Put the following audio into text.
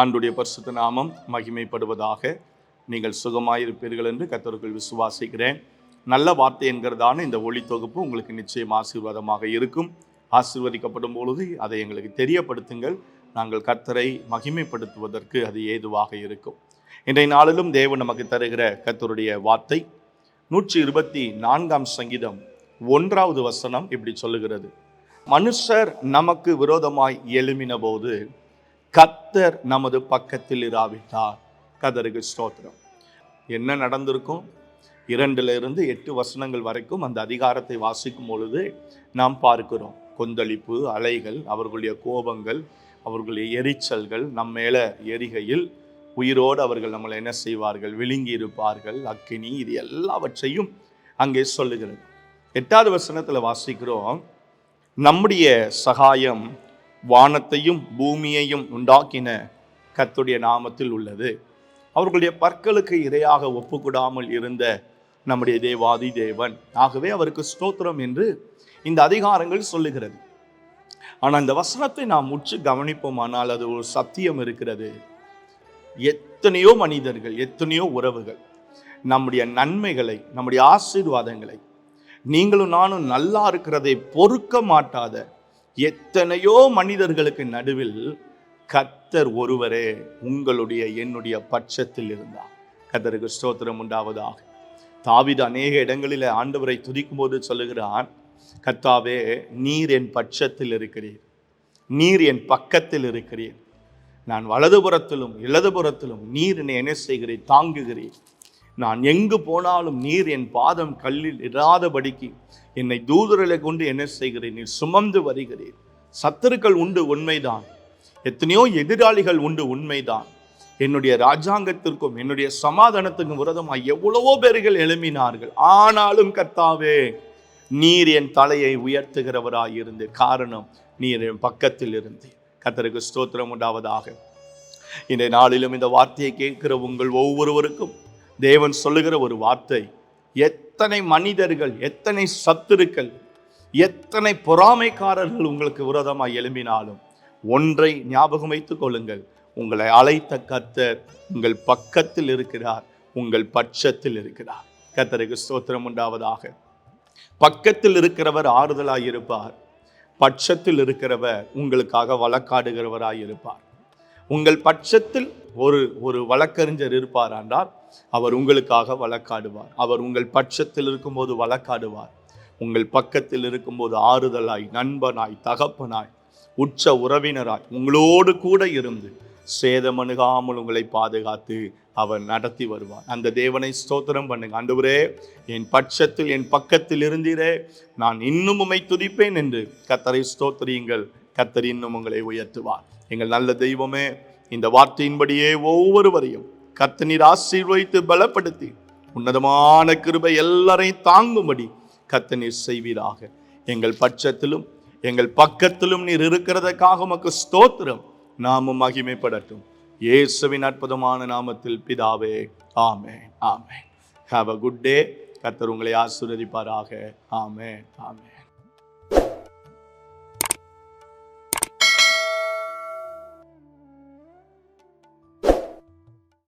ஆண்டுடைய பரிசுத்த நாமம் மகிமைப்படுவதாக நீங்கள் சுகமாயிருப்பீர்கள் என்று கத்தருக்குள் விசுவாசிக்கிறேன். நல்ல வார்த்தை என்கிறதான இந்த ஒளி தொகுப்பு உங்களுக்கு நிச்சயம் ஆசீர்வாதமாக இருக்கும். ஆசீர்வதிக்கப்படும் பொழுது அதை எங்களுக்கு தெரியப்படுத்துங்கள். நாங்கள் கர்த்தரை மகிமைப்படுத்துவதற்கு அது ஏதுவாக இருக்கும். இன்றைய நாளிலும் தேவன் நமக்கு தருகிற கத்தருடைய வார்த்தை. நூற்றி இருபத்தி நான்காம் சங்கீதம் ஒன்றாவது வசனம் இப்படி சொல்லுகிறது. மனுஷர் நமக்கு விரோதமாய் எழுமின போது கத்தர் நமது பக்கத்தில் இராவிட்டார். கதருக்கு ஸ்தோத்திரம். என்ன நடந்திருக்கும்? இரண்டிலிருந்து எட்டு வசனங்கள் வரைக்கும் அந்த அதிகாரத்தை வாசிக்கும் பொழுது நாம் பார்க்கிறோம். கொந்தளிப்பு அலைகள் அவர்களுடைய கோபங்கள் அவர்களுடைய எரிச்சல்கள் நம் மேலே எரிகையில் உயிரோடு அவர்கள் நம்மளை என்ன செய்வார்கள்? விழுங்கி இருப்பார்கள். அக்கினி இது எல்லாவற்றையும் அங்கே சொல்லுகிறது. எட்டாவது வசனத்தில் வாசிக்கிறோம். நம்முடைய சகாயம் வானத்தையும் பூமியையும் உண்டாக்கின கத்துடைய நாமத்தில் உள்ளது. அவர்களுடைய பற்களுக்கு இரையாக ஒப்புக்கூடாமல் இருந்த நம்முடைய தேவாதி தேவன். ஆகவே அவருக்கு ஸ்தோத்திரம் என்று இந்த அதிகாரங்கள் சொல்லுகிறது. ஆனால் இந்த வசனத்தை நாம் உற்று கவனிப்போமானால் அது ஒரு சத்தியம் இருக்கிறது. எத்தனையோ மனிதர்கள் எத்தனையோ உறவுகள் நம்முடைய நன்மைகளை நம்முடைய ஆசீர்வாதங்களை நீங்களும் நானும் நல்லா இருக்கிறதை பொறுக்க மாட்டாத எத்தனையோ மனிதர்களுக்கு நடுவில் கத்தர் ஒருவரே உங்களுடைய என்னுடைய பட்சத்தில் இருந்தார். கத்தருக்கு ஸ்தோத்திரம் உண்டாவதாக. தாவித அநேக இடங்களில் ஆண்டவரை துதிக்கும் போது சொல்லுகிறான் கத்தாவே நீர் என் பட்சத்தில் இருக்கிறீர். நீர் என் பக்கத்தில் இருக்கிறீர். நான் வலதுபுறத்திலும் இடதுபுறத்திலும் நீர் என்னை என்ன செய்கிறீர்? தாங்குகிறீர். நான் எங்கு போனாலும் நீர் என் பாதம் கல்லில் இடாதபடிக்கு என்னை தூதுரலை கொண்டு என்ன செய்கிறேன்? நீர் சுமந்து வருகிறேன் சத்துருக்கள் உண்டு உண்மைதான். எத்தனையோ எதிராளிகள் உண்டு உண்மைதான். என்னுடைய ராஜாங்கத்திற்கும் என்னுடைய சமாதானத்துக்கும் விரதமாக எவ்வளவோ பேர்கள் எழுமினார்கள் ஆனாலும் கர்த்தாவே நீர் என் தலையை உயர்த்துகிறவராய் இருந்து காரணம் நீர் என் பக்கத்தில் இருந்து கத்தருக்கு ஸ்தோத்திரம் உண்டாவதாக. இந்த நாளிலும் இந்த வார்த்தையை கேட்கிற உங்கள் ஒவ்வொருவருக்கும் தேவன் சொல்லுகிற ஒரு வார்த்தை எத்தனை மனிதர்கள் எத்தனை சத்துருக்கள் எத்தனை பொறாமைக்காரர்கள் உங்களுக்கு விரோதமாக எழும்பினாலும் ஒன்றை ஞாபகம் வைத்துக் கொள்ளுங்கள். உங்களை அழைத்த கர்த்தர் உங்கள் பக்கத்தில் இருக்கிறார் உங்கள் பட்சத்தில் இருக்கிறார். கர்த்தருக்கு ஸ்தோத்திரம் உண்டாவதாக. பக்கத்தில் இருக்கிறவர் ஆறுதலாக இருப்பார் பட்சத்தில் இருக்கிறவர் உங்களுக்காக வழக்காடுகிறவராய் இருப்பார். உங்கள் பட்சத்தில் ஒரு ஒரு வழக்கறிஞர் இருப்பார் என்றால் அவர் உங்களுக்காக வழக்காடுவார். அவர் உங்கள் பட்சத்தில் இருக்கும்போது வழக்காடுவார். உங்கள் பக்கத்தில் இருக்கும்போது ஆறுதலாய் நண்பனாய் தகப்பனாய் உச்ச உறவினராய் உங்களோடு கூட இருந்து சேதமணுகாமல் உங்களை பாதுகாத்து அவர் நடத்தி வருவார். அந்த தேவனை ஸ்தோத்திரம் பண்ணுங்க. ஆண்டவரே என் பட்சத்தில் என் பக்கத்தில் இருந்தீரே. நான் இன்னும் உமை துதிப்பேன் என்று கத்தரை ஸ்தோத்திரியுங்கள். கத்தர் இன்னும் உங்களை உயர்த்துவார். எங்கள் நல்ல தெய்வமே இந்த வார்த்தையின்படியே ஒவ்வொருவரையும் கத்தனீர் ஆசீர்வதித்து பலப்படுத்தி உன்னதமான கிருபை எல்லாரையும் தாங்கும்படி கத்தனீர் செய்வீராக. எங்கள் பட்சத்திலும் எங்கள் பக்கத்திலும் நீர் இருக்கிறதற்காக உமக்கு ஸ்தோத்திரம். நாமும் மகிமைப்படட்டும். இயேசுவின் அற்புதமான நாமத்தில் பிதாவே ஆமே ஆமே ஹாவ் அ குட் டே கத்தர் உங்களை ஆசீர்வதிப்பாராக. ஆமே ஆமே